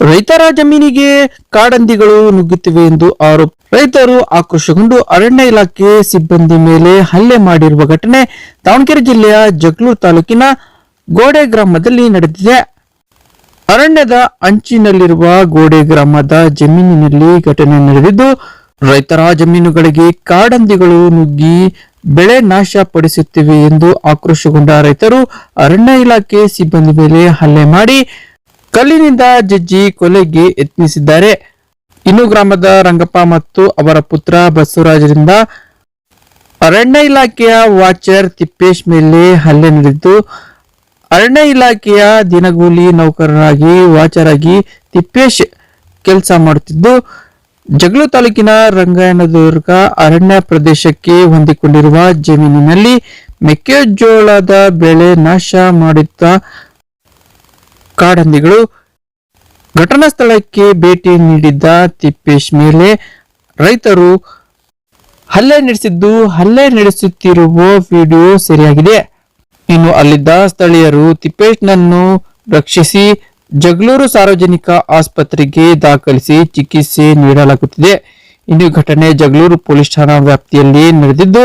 ರೈತರ ಜಮೀನಿಗೆ ಕಾಡಂದಿಗಳು ನುಗ್ಗುತ್ತಿವೆ ಎಂದು ಆರೋಪ. ರೈತರು ಆಕ್ರೋಶಗೊಂಡು ಅರಣ್ಯ ಇಲಾಖೆ ಸಿಬ್ಬಂದಿ ಮೇಲೆ ಹಲ್ಲೆ ಮಾಡಿರುವ ಘಟನೆ ದಾವಣಗೆರೆ ಜಿಲ್ಲೆಯ ಜಗಳೂರು ತಾಲೂಕಿನ ಗೋಡೆ ಗ್ರಾಮದಲ್ಲಿ ನಡೆದಿದೆ. ಅರಣ್ಯದ ಅಂಚಿನಲ್ಲಿರುವ ಗೋಡೆ ಗ್ರಾಮದ ಜಮೀನಿನಲ್ಲಿ ಘಟನೆ ನಡೆದಿದ್ದು, ರೈತರ ಜಮೀನುಗಳಿಗೆ ಕಾಡಂದಿಗಳು ನುಗ್ಗಿ ಬೆಳೆ ನಾಶ ಪಡಿಸುತ್ತಿವೆ ಎಂದು ಆಕ್ರೋಶಗೊಂಡ ರೈತರು ಅರಣ್ಯ ಇಲಾಖೆ ಸಿಬ್ಬಂದಿ ಮೇಲೆ ಹಲ್ಲೆ ಮಾಡಿ ಕಲ್ಲಿನಿಂದ ಜಜ್ಜಿ ಕೊಲೆಗೆ ಯತ್ನಿಸಿದ್ದಾರೆ. ಇನ್ನು ಗ್ರಾಮದ ರಂಗಪ್ಪ ಮತ್ತು ಅವರ ಪುತ್ರ ಬಸವರಾಜರಿಂದ ಅರಣ್ಯ ಇಲಾಖೆಯ ವಾಚರ್ ತಿಪ್ಪೇಶ್ ಮೇಲೆ ಹಲ್ಲೆ ನಡೆದಿದ್ದು, ಅರಣ್ಯ ಇಲಾಖೆಯ ದಿನಗೂಲಿ ನೌಕರರಾಗಿ ವಾಚರ್ ಆಗಿ ತಿಪ್ಪೇಶ್ ಕೆಲಸ ಮಾಡುತ್ತಿದ್ದು ಜಗಳು ತಾಲೂಕಿನ ರಂಗಾಯಣದುರ್ಗ ಅರಣ್ಯ ಪ್ರದೇಶಕ್ಕೆ ಹೊಂದಿಕೊಂಡಿರುವ ಜಮೀನಿನಲ್ಲಿ ಮೆಕ್ಕೆಜೋಳದ ಬೆಳೆ ನಾಶ ಮಾಡುತ್ತ ಕಾಡಂದಿಗಳು ಘಟನಾ ಸ್ಥಳಕ್ಕೆ ಭೇಟಿ ನೀಡಿದ್ದ ತಿಪ್ಪೇಶ್ ಮೇಲೆ ರೈತರು ಹಲ್ಲೆ ನಡೆಸಿದ್ದು, ಹಲ್ಲೆ ನಡೆಸುತ್ತಿರುವ ವಿಡಿಯೋ ಸರಿಯಾಗಿದೆ. ಇನ್ನು ಅಲ್ಲಿದ್ದ ಸ್ಥಳೀಯರು ತಿಪ್ಪೇಶ್ನನ್ನು ರಕ್ಷಿಸಿ ಜಗಳೂರು ಸಾರ್ವಜನಿಕ ಆಸ್ಪತ್ರೆಗೆ ದಾಖಲಿಸಿ ಚಿಕಿತ್ಸೆ ನೀಡಲಾಗುತ್ತಿದೆ. ಇನ್ನು ಘಟನೆ ಜಗಳೂರು ಪೊಲೀಸ್ ಠಾಣಾ ವ್ಯಾಪ್ತಿಯಲ್ಲಿ ನಡೆದಿದ್ದು,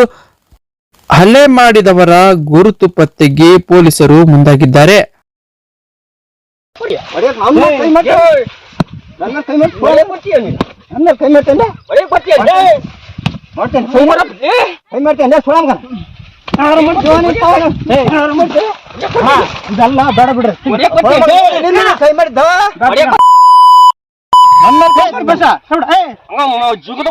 ಹಲ್ಲೆ ಮಾಡಿದವರ ಗುರುತು ಪತ್ತೆಗೆ ಪೊಲೀಸರು ಮುಂದಾಗಿದ್ದಾರೆ. ಇದೆಲ್ಲ ಬೇಡ ಬಿಡ್ರಿ. ಕೈ ಮಾಡಿದ್ದ ಜುಗದ